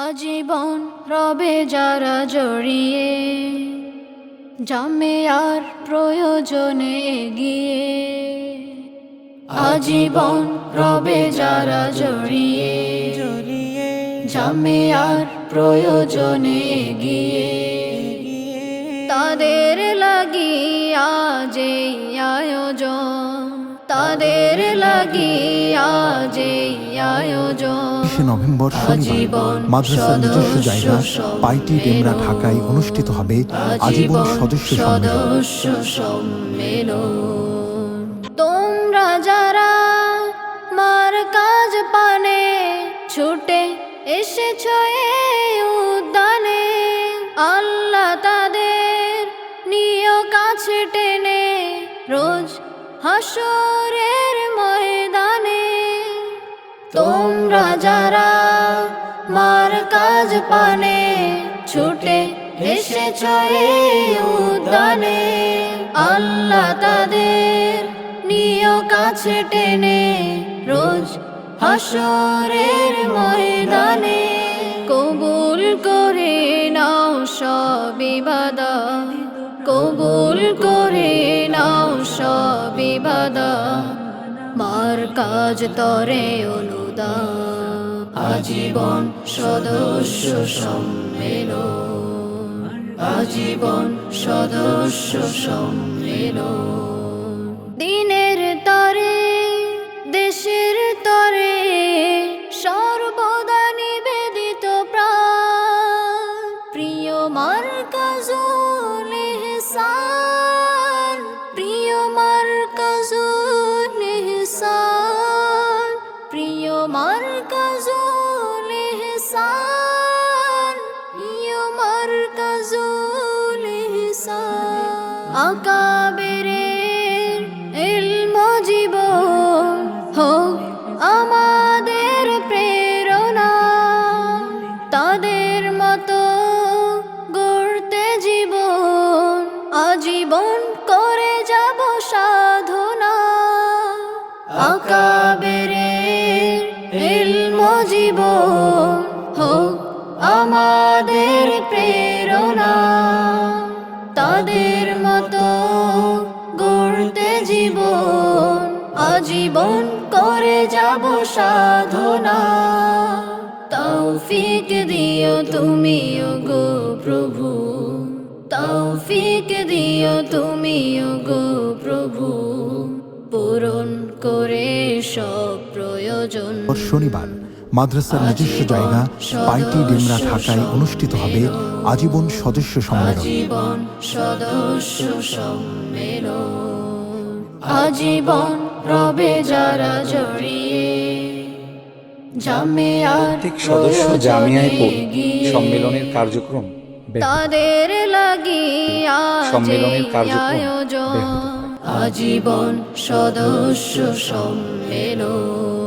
আজীবন রবে যারা জড়িয়ে, জামে আর প্রয়োজনে এগিয়ে। আজীবন রবে যারা জড়িয়ে জড়িয়ে জামে আর প্রয়োজনে এগিয়ে। তাদের লাগিয়া যে আয়োজন, তাদের লাগিয়া যে আয়োজন। বিশে নভেম্বর শনিবার মাদ্রাসার নিজস্ব জায়গা পাইটি ডেমরা ঢাকায় অনুষ্ঠিত হবে। আজীবন সদস্য সম্মেলন। তোমরা যারা মার কাজ পানে ছুটে এসেছ উদ্যানে আল্লাহ তাদের নিয় কাছে টেনে রোজ হাসরের ময়দানে তোমরা যারা মার কাজ পানে, ছুটে এসেছ এই উদ্যানে, আল্লাহ তাদের নিয় কাছে টেনে, রোজ হাসরের ময়দানে। কবুল করে নাও সব ইবাদা কবুল করে নাও সব ইবাদা মার কাজ তরে আজীবন সদস্য সম্মেলন। আজীবন সদস্য সম্মেলন। প্রিয় মার কাজুল ইহসান ইলম জীবন হোক আমাদের প্রেরণা তাদের মতো জীবন আজীবন করে যাব সাধনা আকাবেরের জীবন হোক আমাদের প্রেরণা, তাদের মতো গড়তে জীবন, আজীবন করে যাব সাধনা। তৌফিক দিও তুমি গো প্রভু। তৌফিক দিও তুমি গো প্রভু। পূরণ করে সব প্রয়োজন। শনিবার মাদ্রাসার নিজস্ব জায়গা পাইটি ডেমরা ঢাকায় অনুষ্ঠিত হবে আজীবন সদস্য সম্মেলন। আজীবন সদস্য সম্মেলন। আজীবন রবে যারা জড়িয়ে জামিয়া সদস্য জামিয়ায় সম্মেলনের কার্যক্রম তাদের লাগিয়া সম্মেলনের কার্যক্রম আয়োজন। আজীবন সদস্য সম্মেলন।